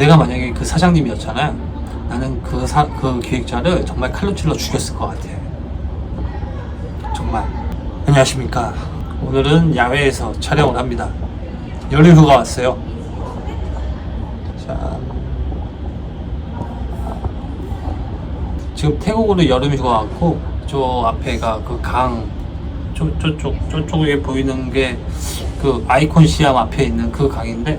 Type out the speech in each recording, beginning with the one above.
내가 만약에 그 사장님이었잖아요. 나는 그, 사, 그 기획자를 정말 칼로 찔러 죽였을 것 같아. 정말. 안녕하십니까. 오늘은 야외에서 촬영을 합니다. 여름휴가 왔어요. 자. 지금 태국으로 여름 휴가 왔고, 저 앞에가 그 강, 저, 저쪽, 저쪽에 보이는 게 그 아이콘 시암 앞에 있는 그 강인데,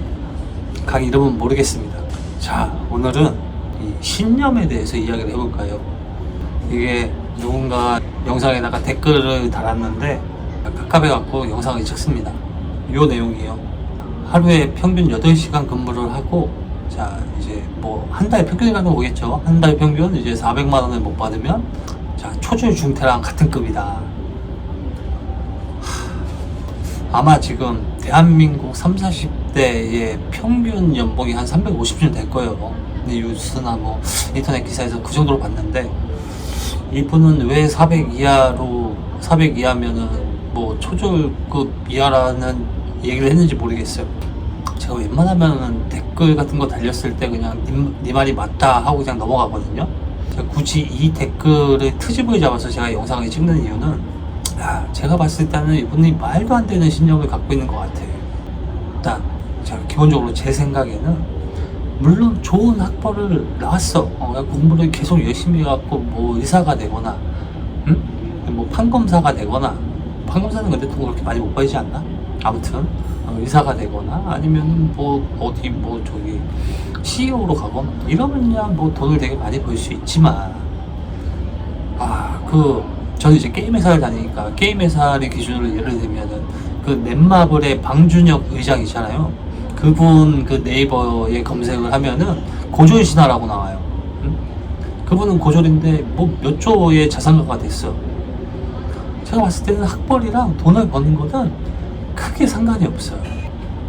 강 이름은 모르겠습니다. 자, 오늘은 이 신념에 대해서 이야기를 해볼까요? 이게 누군가 영상에다가 댓글을 달았는데 깝깝해 갖고 영상을 찍습니다. 요 내용이에요. 하루에 평균 8시간 근무를 하고 자, 이제 뭐 한 달 평균이라는 거겠죠. 한 달 평균 이제 400만 원을 못 받으면 자, 초절 중퇴랑 같은 급이다. 아마 지금 대한민국 3, 40대의 평균 연봉이 한 350쯤 될 거예요. 근데 뉴스나 뭐 인터넷 기사에서 그 정도로 봤는데 이분은 왜 400 이하로 400 이하면은 뭐 초절급 이하라는 얘기를 했는지 모르겠어요. 제가 웬만하면은 댓글 같은 거 달렸을 때 그냥 님, 네 말이 맞다 하고 그냥 넘어가거든요. 굳이 이 댓글을 트집을 잡아서 제가 영상을 찍는 이유는 야, 제가 봤을 때는 이분이 말도 안 되는 신념을 갖고 있는 것 같아요. 일단 제가 기본적으로 제 생각에는 물론 좋은 학벌을 나왔어. 어, 공부를 계속 열심히 해갖고 뭐 의사가 되거나, 응? 뭐 판검사가 되거나, 판검사는 근데 돈 그렇게 많이 못 벌지 않나? 아무튼 어, 의사가 되거나 아니면 뭐 어디 뭐 저기 CEO로 가거나 이러면야 뭐 돈을 되게 많이 벌 수 있지만 아그 저는 이제 게임 회사를 다니니까 게임 회사의 기준으로 예를 들면은 그 넷마블의 방준혁 의장 있잖아요. 그분 그 네이버에 검색을 하면은 고졸 신화라고 나와요. 응? 그분은 고졸인데 뭐 몇 조의 자산가가 됐어. 제가 봤을 때는 학벌이랑 돈을 버는 거는 크게 상관이 없어요.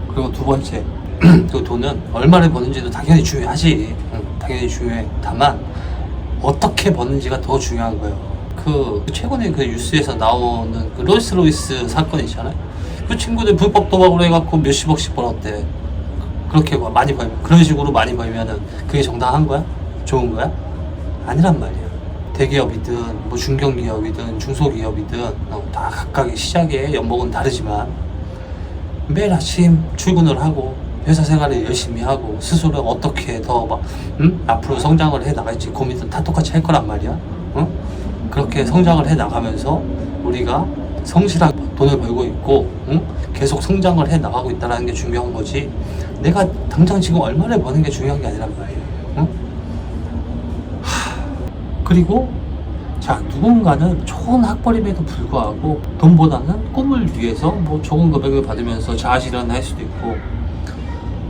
그리고 두 번째, 그 돈은 얼마를 버는지도 당연히 중요하지. 응, 당연히 중요해. 다만 어떻게 버는지가 더 중요한 거예요. 그 최근에 그 뉴스에서 나오는 그 롤스로이스 사건 있잖아요. 그 친구들 불법 도박으로 해갖고 몇십억씩 벌었대. 그렇게 뭐 많이 벌면 그런 식으로 많이 벌면은 그게 정당한 거야? 좋은 거야? 아니란 말이야. 대기업이든 뭐 중견기업이든 중소기업이든 어, 다 각각의 시작의 연봉은 다르지만 매일 아침 출근을 하고 회사 생활을 열심히 하고 스스로 어떻게 더막 앞으로 성장을 해 나갈지 고민은 다 똑같이 할 거란 말이야. 응? 그렇게 성장을 해 나가면서 우리가 성실하게 돈을 벌고 있고 응? 계속 성장을 해 나가고 있다는 게 중요한 거지. 내가 당장 지금 얼마를 버는 게 중요한 게 아니란 말이에요. 응? 하, 그리고 자 누군가는 좋은 학벌임에도 불구하고 돈보다는 꿈을 위해서 뭐 좋은 금액을 받으면서 자아실현을 할 수도 있고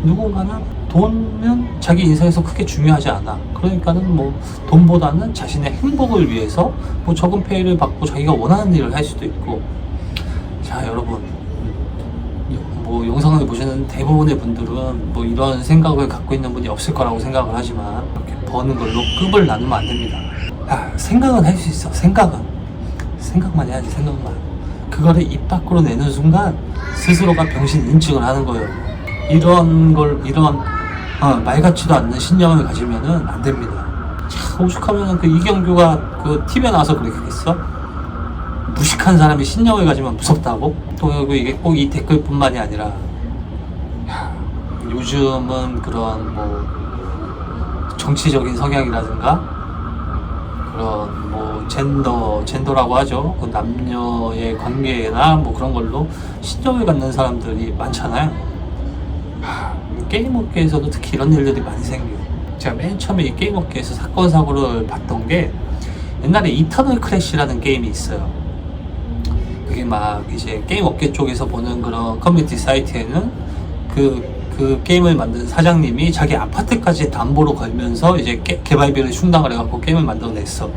누군가는 돈은 자기 인생에서 크게 중요하지 않아. 그러니까는 뭐 돈보다는 자신의 행복을 위해서 뭐 적은 페이를 받고 자기가 원하는 일을 할 수도 있고. 자 여러분 뭐 영상을 보시는 대부분의 분들은 뭐 이런 생각을 갖고 있는 분이 없을 거라고 생각을 하지만 이렇게 버는 걸로 급을 나누면 안 됩니다. 아, 생각은 할 수 있어. 생각은 생각만 해야지 생각만. 그거를 입 밖으로 내는 순간 스스로가 병신 인증을 하는 거예요. 이런 걸 이런 어, 말 같지도 않는 신념을 가지면은 안 됩니다. 참 오죽하면은 그 이경규가 그 TV에 나와서 그랬겠어? 무식한 사람이 신념을 가지면 무섭다고? 또 그리고 이게 꼭 이 댓글뿐만이 아니라 야, 요즘은 그런 뭐 정치적인 성향이라든가 그런 뭐 젠더 젠더라고 하죠. 그 남녀의 관계나 뭐 그런 걸로 신념을 갖는 사람들이 많잖아요. 하, 게임 업계에서도 특히 이런 일들이 많이 생겨요. 제가 맨 처음에 이 게임 업계에서 사건 사고를 봤던 게 옛날에 이터널 크래시라는 게임이 있어요. 그게 막 이제 게임 업계 쪽에서 보는 그런 커뮤니티 사이트에는 그, 그 게임을 만든 사장님이 자기 아파트까지 담보로 걸면서 이제 게, 개발비를 충당을 해갖고 게임을 만들어냈어.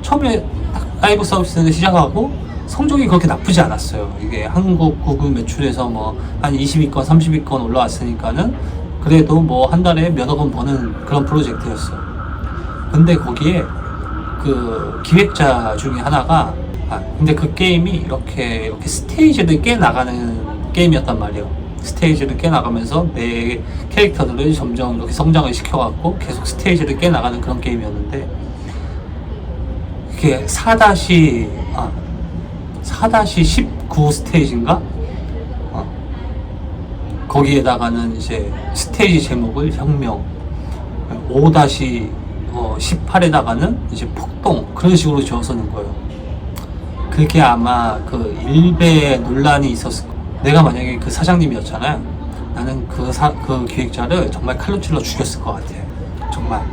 처음에 딱 라이브 서비스를 시작하고 성적이 그렇게 나쁘지 않았어요. 이게 한국 구글 매출에서 뭐 한 20위권, 30위권 올라왔으니까는 그래도 뭐 한 달에 몇억 원 버는 그런 프로젝트였어. 근데 거기에 그 기획자 중에 하나가 아 근데 그 게임이 이렇게 이렇게 스테이지를 깨 나가는 게임이었단 말이에요. 스테이지를 깨 나가면서 내 캐릭터들을 점점 이렇게 성장을 시켜갖고 계속 스테이지를 깨 나가는 그런 게임이었는데 그게 4 아, 4-19 스테이지인가? 어. 거기에다가는 이제 스테이지 제목을 혁명 5-18에다가는 이제 폭동 그런 식으로 지어서 는 거예요. 그게 아마 그 일배 논란이 있었을 거예요. 내가 만약에 그 사장님이었잖아요. 나는 그, 사, 그 기획자를 정말 칼로 찔러 죽였을 것 같아. 정말.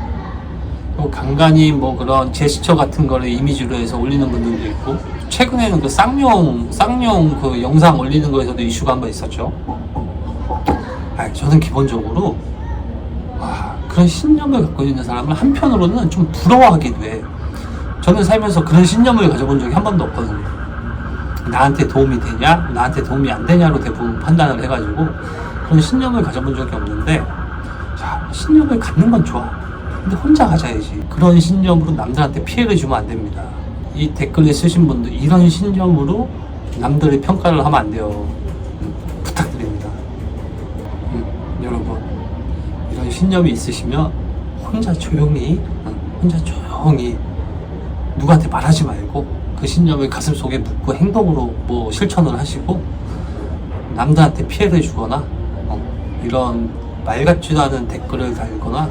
그리고 간간히 뭐 그런 제스처 같은 거를 이미지로 해서 올리는 분들도 있고 최근에는 그 쌍용 쌍용 그 영상 올리는 거에서도 이슈가 한 번 있었죠. 아, 저는 기본적으로 와, 그런 신념을 갖고 있는 사람을 한편으로는 좀 부러워하기도 해. 저는 살면서 그런 신념을 가져본 적이 한 번도 없거든요. 나한테 도움이 되냐, 나한테 도움이 안 되냐로 대부분 판단을 해가지고 그런 신념을 가져본 적이 없는데, 자, 신념을 갖는 건 좋아. 근데 혼자 가져야지. 그런 신념으로 남들한테 피해를 주면 안 됩니다. 이 댓글을 쓰신 분들, 이런 신념으로 남들의 평가를 하면 안 돼요. 음, 부탁드립니다. 음, 여러분, 이런 신념이 있으시면 혼자 조용히, 응, 혼자 조용히 누구한테 말하지 말고 그 신념을 가슴 속에 묻고 행동으로 뭐 실천을 하시고 남들한테 피해를 주거나 어, 이런 말 같지도 않은 댓글을 달거나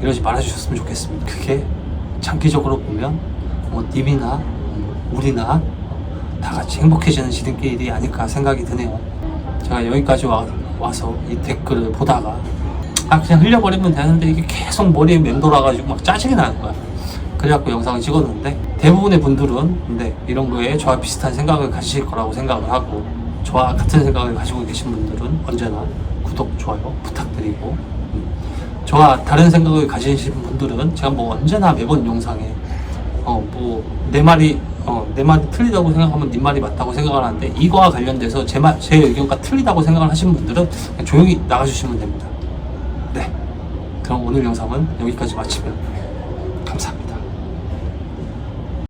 이러지 말아주셨으면 좋겠습니다. 그게 장기적으로 보면 뭐 님이나 음, 우리나 다 같이 행복해지는 지름길이 아닐까 생각이 드네요. 제가 여기까지 와, 와서 이 댓글을 보다가 아 그냥 흘려버리면 되는데 이게 계속 머리에 맴돌아가지고 막 짜증이 나는 거야. 그래갖고 영상을 찍었는데 대부분의 분들은 근데 이런 거에 저와 비슷한 생각을 가지실 거라고 생각을 하고 저와 같은 생각을 가지고 계신 분들은 언제나 구독, 좋아요 부탁드리고 음, 저와 다른 생각을 가지신 분들은 제가 뭐 언제나 매번 영상에 어뭐내 말이 어내 말이 틀리다고 생각하면 네 말이 맞다고 생각을 하는데 이거와 관련돼서 제 말 제 의견과 틀리다고 생각을 하시는 분들은 조용히 나가주시면 됩니다. 네. 그럼 오늘 영상은 여기까지 마치면